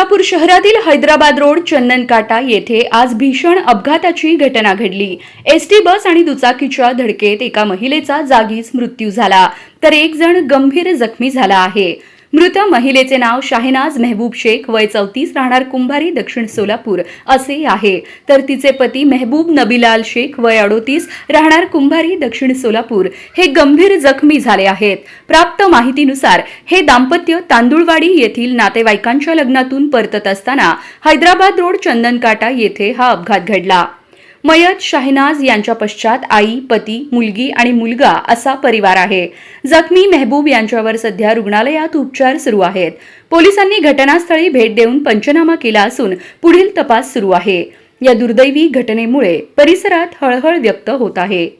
सोलापूर शहरातील हैदराबाद रोड चंदन काटा येथे आज भीषण अपघाताची घटना घडली. एसटी बस आणि दुचाकीच्या धडकेत एका महिलेचा जागीच मृत्यू झाला तर एक जण गंभीर जखमी झाला आहे. मृत महिलेचे नाव शाहिनाज मेहबूब शेख वय चौतीस राहणार कुंभारी दक्षिण सोलापूर असे आहे. तर तिचे पती मेहबूब नबीलाल शेख वय अडोतीस राहणार कुंभारी दक्षिण सोलापूर. हे गंभीर जखमी झाले आहेत. प्राप्त माहितीनुसार हे दाम्पत्य तांदुळवाडी येथील नातेवाईकांच्या लग्नातून परतत असताना हैदराबाद रोड चंदनकाटा येथे हा अपघात घडला. मयत शाहिनाज यांच्या पश्चात आई पती मुलगी आणि मुलगा असा परिवार आहे. जखमी मेहबूब यांच्यावर सध्या रुग्णालयात उपचार सुरू आहेत. पोलिसांनी घटनास्थळी भेट देऊन पंचनामा केला असून पुढील तपास सुरू आहे. या दुर्दैवी घटनेमुळे परिसरात हळहळ व्यक्त होत आहे.